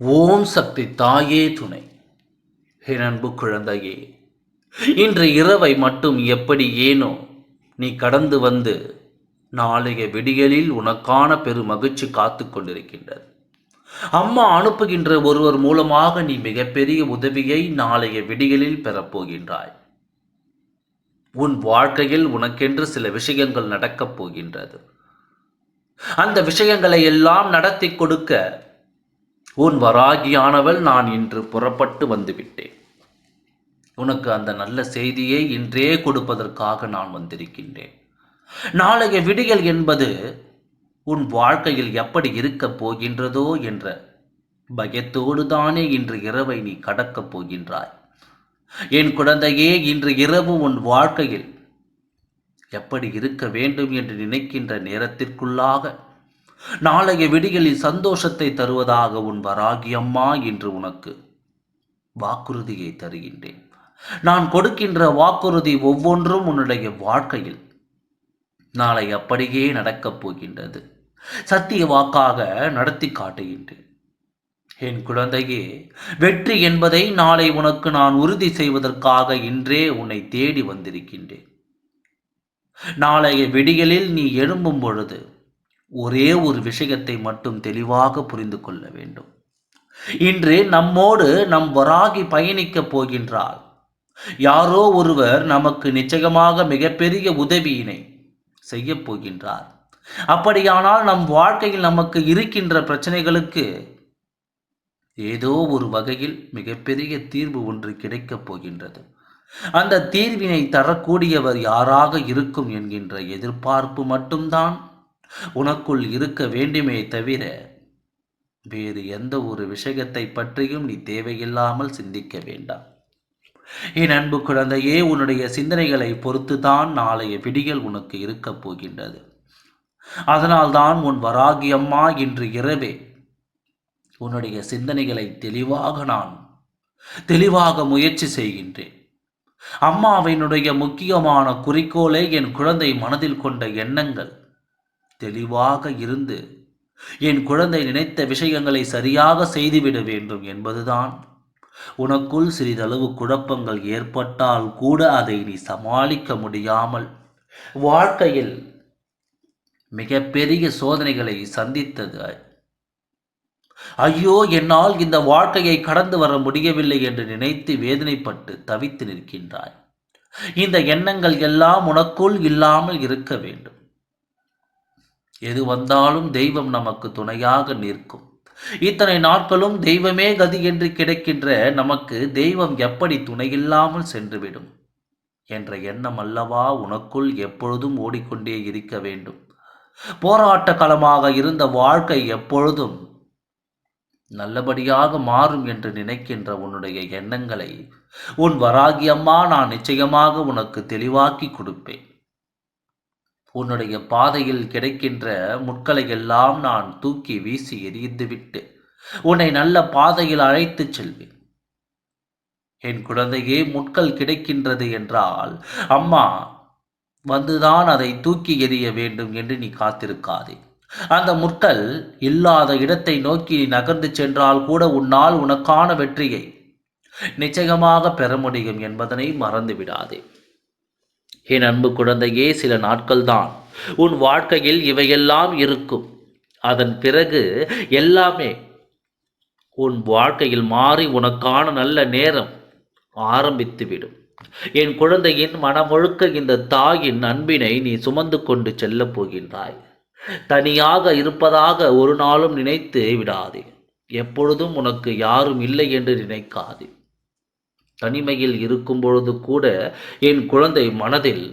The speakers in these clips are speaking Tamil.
ஓம் சக்தி தாயே துணை. என் அன்பு குழந்தையே இன்று இரவை மட்டும் எப்படி ஏனோ நீ கடந்து வந்து நாளைய விடியலில் உனக்கான பெரு மகிழ்ச்சி காத்து கொண்டிருக்கின்றது. அம்மா அனுப்புகின்ற ஒருவர் மூலமாக நீ மிகப்பெரிய உதவியை நாளைய விடியலில் பெறப்போகின்றாய். உன் வாழ்க்கையில் உனக்கென்று சில விஷயங்கள் நடக்கப் போகின்றது. அந்த விஷயங்களை எல்லாம் நடத்தி கொடுக்க உன் வராகியானவள் நான் இன்று புறப்பட்டு வந்துவிட்டேன். உனக்கு அந்த நல்ல செய்தியை இன்றே கொடுப்பதற்காக நான் வந்திருக்கின்றேன். நாளைய விடியல் என்பது உன் வாழ்க்கையில் எப்படி இருக்கப் போகின்றதோ என்ற பயத்தோடு தானே இன்று இரவை நீ கடக்கப் போகின்றாய். என் குழந்தையே இன்று இரவு உன் வாழ்க்கையில் எப்படி இருக்க வேண்டும் என்று நினைக்கின்ற நேரத்திற்குள்ளாக நாளைய விடிகளில் சந்தோஷத்தை தருவதாக உன் வராகி அம்மா என்று உனக்கு வாக்குறுதியை தருகின்றேன். நான் கொடுக்கின்ற வாக்குறுதி ஒவ்வொன்றும் உன்னுடைய வாழ்க்கையில் நாளை அப்படியே நடக்கப் போகின்றது. சத்திய வாக்காக நடத்தி காட்டுகின்றேன். என் குழந்தையே வெற்றி என்பதை நாளை உனக்கு நான் உறுதி செய்வதற்காக இன்றே உன்னை தேடி வந்திருக்கின்றேன். நாளைய விடியலில் நீ எழும்பும் பொழுது ஒரே ஒரு விஷயத்தை மட்டும் தெளிவாக புரிந்து கொள்ள வேண்டும். இன்று நம்மோடு நம் வராகி பயணிக்கப் போகின்றார் யாரோ ஒருவர் நமக்கு நிச்சயமாக மிகப்பெரிய உதவியினை செய்யப் போகின்றார். அப்படியானால் நம் வாழ்க்கையில் நமக்கு இருக்கின்ற பிரச்சனைகளுக்கு ஏதோ ஒரு வகையில் மிகப்பெரிய தீர்வு ஒன்று கிடைக்கப் போகின்றது. அந்த தீர்வினை தரக்கூடியவர் யாராக இருக்கும் என்கின்ற எதிர்பார்ப்பு மட்டும்தான் உனக்குள் இருக்க வேண்டுமே தவிர வேறு எந்த ஒரு விஷயத்தை பற்றியும் நீ தேவையில்லாமல் சிந்திக்க வேண்டாம். என் அன்பு குழந்தையே உன்னுடைய சிந்தனைகளை பொறுத்துதான் நாளைய விடியல் உனக்கு இருக்கப் போகின்றது. அதனால்தான் உன் வராகியம்மா இன்று இரவே உன்னுடைய சிந்தனைகளை தெளிவாக நான் தெளிவாக முயற்சி செய்கின்றேன். அம்மாவினுடைய முக்கியமான குறிக்கோளே என் குழந்தை மனதில் கொண்ட எண்ணங்கள். தெளிவாக இருந்து என் குழந்தை நினைத்த விஷயங்களை சரியாக செய்துவிட வேண்டும் என்பதுதான். உனக்குள் சிறிதளவு குழப்பங்கள் ஏற்பட்டால் கூட அதை நீ சமாளிக்க முடியாமல் வாழ்க்கையில் மிகப்பெரிய சோதனைகளை சந்தித்தது. ஐயோ என்னால் இந்த வாழ்க்கையை கடந்து வர முடியவில்லை என்று நினைத்து வேதனைப்பட்டு தவித்து நிற்கின்றாய். இந்த எண்ணங்கள் எல்லாம் உனக்குள் இல்லாமல் இருக்க வேண்டும். எது வந்தாலும் தெய்வம் நமக்கு துணையாக நிற்கும். இத்தனை நாட்களும் தெய்வமே கதி என்று கிடைக்கின்ற நமக்கு தெய்வம் எப்படி துணையில்லாமல் சென்றுவிடும்? என்ற எண்ணம் அல்லவா உனக்குள் எப்பொழுதும் ஓடிக்கொண்டே இருக்க வேண்டும். போராட்ட களமாக இருந்த வாழ்க்கை எப்பொழுதும் நல்லபடியாக மாறும் என்று நினைக்கின்ற உன்னுடைய எண்ணங்களை உன் வராகி அம்மா நான் நிச்சயமாக உனக்கு தெளிவாக்கி கொடுப்பேன். உன்னுடைய பாதையில் கிடைக்கின்ற முட்களை எல்லாம் நான் தூக்கி வீசி எறிந்துவிட்டு உன்னை நல்ல பாதையில் அழைத்துச் செல்வேன். என் குழந்தையே முட்கள் கிடைக்கின்றது என்றால் அம்மா வந்துதான் அதை தூக்கி எறிய வேண்டும் என்று நீ காத்திருக்காதே. அந்த முட்கள் இல்லாத இடத்தை நோக்கி நீ நகர்ந்து சென்றால் கூட உன்னால் உனக்கான வெற்றியை நிச்சயமாக பெற முடியும் என்பதனை மறந்து விடாதே என் அன்பு குழந்தையே சில நாட்கள்தான் உன் வாழ்க்கையில் இவையெல்லாம் இருக்கும். அதன் பிறகு எல்லாமே உன் வாழ்க்கையில் மாறி உனக்கான நல்ல நேரம் ஆரம்பித்துவிடும். என் குழந்தையின் மனமுழுக்க இந்த தாயின் அன்பினை நீ சுமந்து கொண்டு செல்லப் போகின்றாய். தனியாக இருப்பதாக ஒரு நாளும் நினைத்து விடாதே. எப்பொழுதும் உனக்கு யாரும் இல்லை என்று நினைக்காதே. தனிமையில் இருக்கும் பொழுது கூட என் குழந்தை மனதில்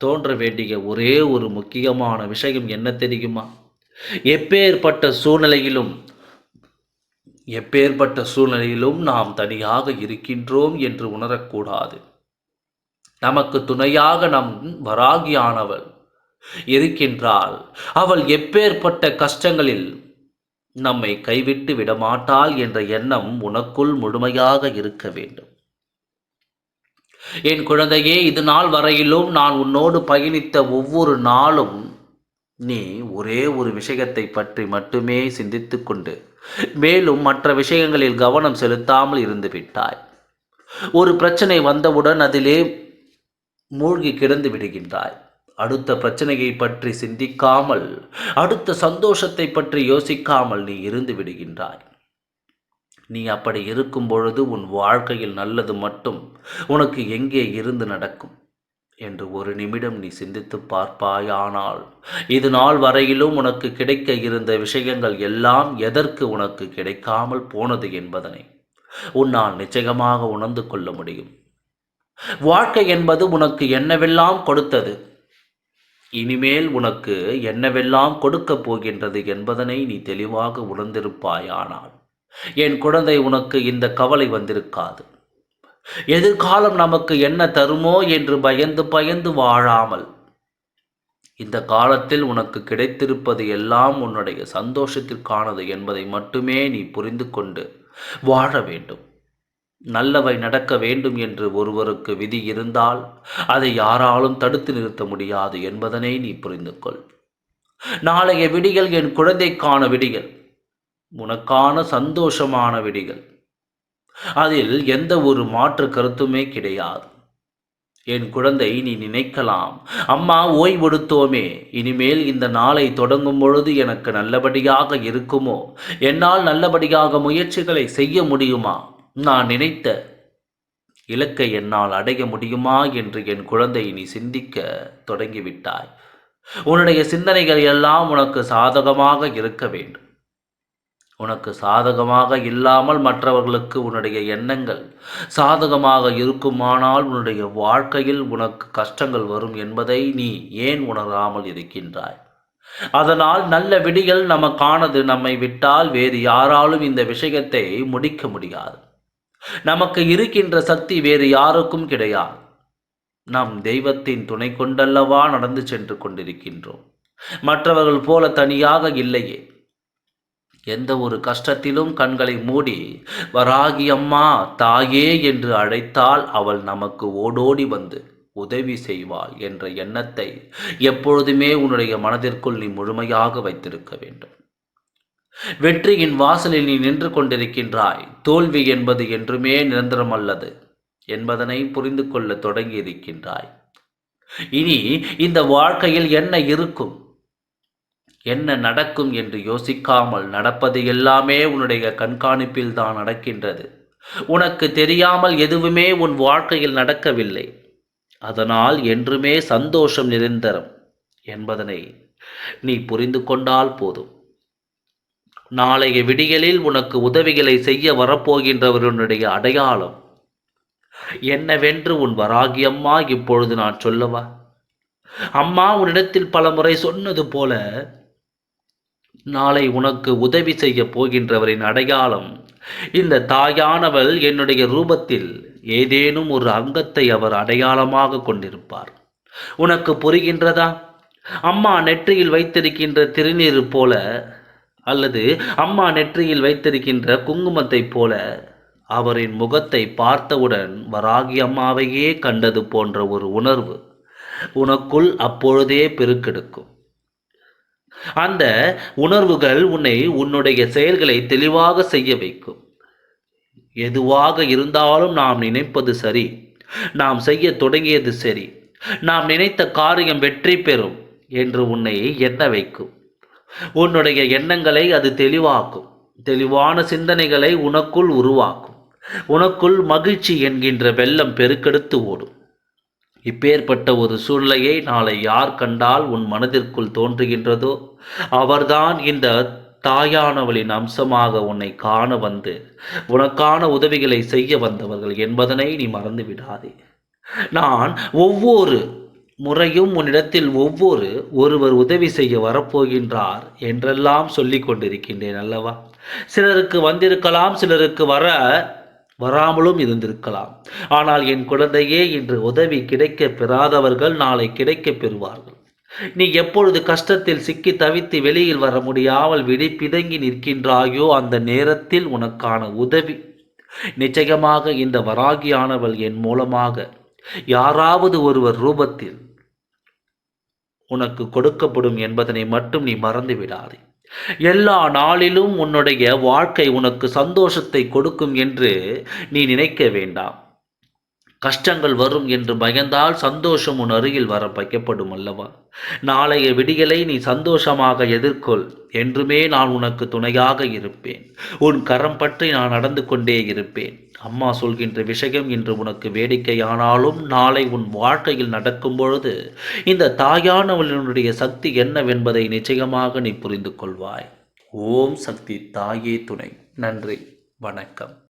தோன்ற வேண்டிய ஒரே ஒரு முக்கியமான விஷயம் என்ன தெரியுமா? எப்பேற்பட்ட சூழ்நிலையிலும் எப்பேற்பட்ட சூழ்நிலையிலும் நாம் தனியாக இருக்கின்றோம் என்று உணரக்கூடாது. நமக்கு துணையாக நம் வராகியானவள் இருக்கின்றாள். அவள் எப்பேற்பட்ட கஷ்டங்களில் நம்மை கைவிட்டு விடமாட்டாள் என்ற எண்ணம் உனக்குள் முழுமையாக இருக்க வேண்டும். என் குழந்தையே இது நாள் வரையிலும் நான் உன்னோடு பயணித்த ஒவ்வொரு நாளும் நீ ஒரே ஒரு விஷயத்தை பற்றி மட்டுமே சிந்தித்து கொண்டு மேலும் மற்ற விஷயங்களில் கவனம் செலுத்தாமல் இருந்து விட்டாய். ஒரு பிரச்சனை வந்தவுடன் அதிலே மூழ்கி கிடந்து விடுகின்றாய். அடுத்த பிரச்சனையை பற்றி சிந்திக்காமல் அடுத்த சந்தோஷத்தை பற்றி யோசிக்காமல் நீ இருந்து விடுகின்றாய். நீ அப்படி இருக்கும் பொழுது உன் வாழ்க்கையில் நல்லது மட்டும் உனக்கு எங்கே இருந்து நடக்கும்? என்று ஒரு நிமிடம் நீ சிந்தித்து பார்ப்பாயானால் இது நாள் வரையிலும் உனக்கு கிடைக்க இருந்த விஷயங்கள் எல்லாம் எதற்கு உனக்கு கிடைக்காமல் போனது என்பதனை உன்னால் நிச்சயமாக உணர்ந்து கொள்ள முடியும். வாழ்க்கை என்பது உனக்கு என்னவெல்லாம் கொடுத்தது? இனிமேல் உனக்கு என்னவெல்லாம் கொடுக்கப் போகின்றது என்பதனை நீ தெளிவாக உணர்ந்திருப்பாயானால் என் குழந்தை உனக்கு இந்த கவலை வந்திருக்காது. எதிர்காலம் நமக்கு என்ன தருமோ என்று பயந்து பயந்து வாழாமல் இந்த காலத்தில் உனக்கு கிடைத்திருப்பது எல்லாம் உன்னுடைய சந்தோஷத்திற்கானது என்பதை மட்டுமே நீ புரிந்து கொண்டு வாழ வேண்டும். நல்லவை நடக்க வேண்டும் என்று ஒருவருக்கு விதி இருந்தால் அதை யாராலும் தடுத்து நிறுத்த முடியாது என்பதனை நீ புரிந்து கொள் நாளைய விடிகள் என் குழந்தைக்கான விடிகள் உனக்கான சந்தோஷமான விடிகள். அதில் எந்த ஒரு மாற்று கருத்துமே கிடையாது. என் குழந்தை நீ நினைக்கலாம். அம்மா ஓய்வெடுத்தோமே. இனிமேல் இந்த நாளை தொடங்கும் பொழுது எனக்கு நல்லபடியாக இருக்குமோ? என்னால் நல்லபடியாக முயற்சிகளை செய்ய முடியுமா? நான் நினைத்த இலக்கை என்னால் அடைய முடியுமா என்று என் குழந்தை நீ சிந்திக்க தொடங்கிவிட்டாய். உன்னுடைய சிந்தனைகள் எல்லாம் உனக்கு சாதகமாக இருக்க வேண்டும். உனக்கு சாதகமாக இல்லாமல் மற்றவர்களுக்கு உன்னுடைய எண்ணங்கள் சாதகமாக இருக்குமானால் உன்னுடைய வாழ்க்கையில் உனக்கு கஷ்டங்கள் வரும் என்பதை நீ ஏன் உணராமல் இருக்கின்றாய்? அதனால் நல்ல விடிகள் நமக்கானது நம்மை விட்டால் வேறு யாராலும் இந்த விஷயத்தை முடிக்க முடியாது. நமக்கு இருக்கின்ற சக்தி வேறு யாருக்கும் கிடையாது. நம் தெய்வத்தின் துணை கொண்டல்லவா நடந்து சென்று கொண்டிருக்கின்றோம். மற்றவர்கள் போல தனியாக இல்லையே. எந்த ஒரு கஷ்டத்திலும் கண்களை மூடி வராகி அம்மா தாயே என்று அழைத்தால் அவள் நமக்கு ஓடோடி வந்து உதவி செய்வாள் என்ற எண்ணத்தை எப்பொழுதுமே உன்னுடைய மனதிற்குள் நீ முழுமையாக வைத்திருக்க வேண்டும். வெற்றியின் வாசலில் நீ நின்று கொண்டிருக்கின்றாய். தோல்வி என்பது என்றுமே நிரந்தரம் அல்லது என்பதனை புரிந்து கொள்ள தொடங்கி இருக்கின்றாய் இனி இந்த வாழ்க்கையில் என்ன இருக்கும்? என்ன நடக்கும் என்று யோசிக்காமல் நடப்பது எல்லாமே உன்னுடைய கண்காணிப்பில் தான் நடக்கின்றது. உனக்கு தெரியாமல் எதுவுமே உன் வாழ்க்கையில் நடக்கவில்லை. அதனால் என்றுமே சந்தோஷம் நிரந்தரம் என்பதனை நீ புரிந்து கொண்டால் போதும். நாளைய விடியலில் உனக்கு உதவிகளை செய்ய வரப்போகின்றவருடைய அடையாளம் என்னவென்று உன் வராகி அம்மா இப்பொழுது நான் சொல்லவா? அம்மா உன்னிடத்தில் பல முறை சொன்னது போல நாளை உனக்கு உதவி செய்ய போகின்றவரின் அடையாளம். இந்த தாயானவள் என்னுடைய ரூபத்தில் ஏதேனும் ஒரு அங்கத்தை அவர் அடையாளமாக கொண்டிருப்பார். உனக்கு புரிகின்றதா? அம்மா நெற்றியில் வைத்திருக்கின்ற திருநீர் போல அல்லது அம்மா நெற்றியில் வைத்திருக்கின்ற குங்குமத்தைப் போல அவரின் முகத்தை பார்த்தவுடன் வராகி அம்மாவையே கண்டது போன்ற ஒரு உணர்வு உனக்குள் அப்பொழுதே பெருக்கெடுக்கும். அந்த உணர்வுகள் உன்னை உன்னுடைய செயல்களை தெளிவாக செய்ய வைக்கும். எதுவாக இருந்தாலும் நாம் நினைப்பது சரி. நாம் செய்ய தொடங்கியது சரி. நாம் நினைத்த காரியம் வெற்றி பெறும் என்று உன்னை எண்ண வைக்கும். உன்னுடைய எண்ணங்களை அது தெளிவாக்கும். தெளிவான சிந்தனைகளை உனக்குள் உருவாக்கும். உனக்குள் மகிழ்ச்சி என்கின்ற வெள்ளம் பெருக்கெடுத்து ஓடும். இப்பேற்பட்ட ஒரு சூழ்நிலையை நாளை யார் கண்டால் உன் மனதிற்குள் தோன்றுகின்றதோ அவர்தான் இந்த தாயானவளின் அம்சமாக உன்னை காண வந்து உனக்கான உதவிகளை செய்ய வந்தவர்கள் என்பதனை நீ மறந்து விடாதே. நான் ஒவ்வொரு முறையும் உன்னிடத்தில் ஒவ்வொரு ஒருவர் உதவி செய்ய வரப்போகின்றார் என்றெல்லாம் சொல்லி கொண்டிருக்கின்றேன் அல்லவா? சிலருக்கு வந்திருக்கலாம் சிலருக்கு வர வராமலும் இருந்திருக்கலாம். ஆனால் என் குழந்தையே இன்று உதவி கிடைக்க பெறாதவர்கள் நாளை கிடைக்க பெறுவார்கள். நீ எப்பொழுது கஷ்டத்தில் சிக்கி தவித்து வெளியில் வர முடியாமல் விழி பிதங்கி நிற்கின்றாயோ அந்த நேரத்தில் உனக்கான உதவி. நிச்சயமாக இந்த வராகியானவள் என் மூலமாக யாராவது ஒருவர் ரூபத்தில் உனக்கு கொடுக்கப்படும் என்பதனை மட்டும் நீ மறந்து விடாதே எல்லா நாளிலும் உன்னுடைய வாழ்க்கை உனக்கு சந்தோஷத்தை கொடுக்கும் என்று நீ நினைக்க வேண்டாம். கஷ்டங்கள் வரும் என்று பயந்தால் சந்தோஷம் உன் அருகில் வர வைக்கப்படும் அல்லவா? நாளைய விடியலை நீ சந்தோஷமாக எதிர்கொள். என்றுமே நான் உனக்கு துணையாக இருப்பேன். உன் கரம் பற்றி நான் நடந்து கொண்டே இருப்பேன். அம்மா சொல்கின்ற விஷயம் இன்று உனக்கு வேடிக்கையானாலும் நாளை உன் வாழ்க்கையில் நடக்கும் பொழுது இந்த தாயானவளினுடைய சக்தி என்னவென்பதை நிச்சயமாக நீ புரிந்து கொள்வாய். ஓம் சக்தி தாயே துணை. நன்றி. வணக்கம்.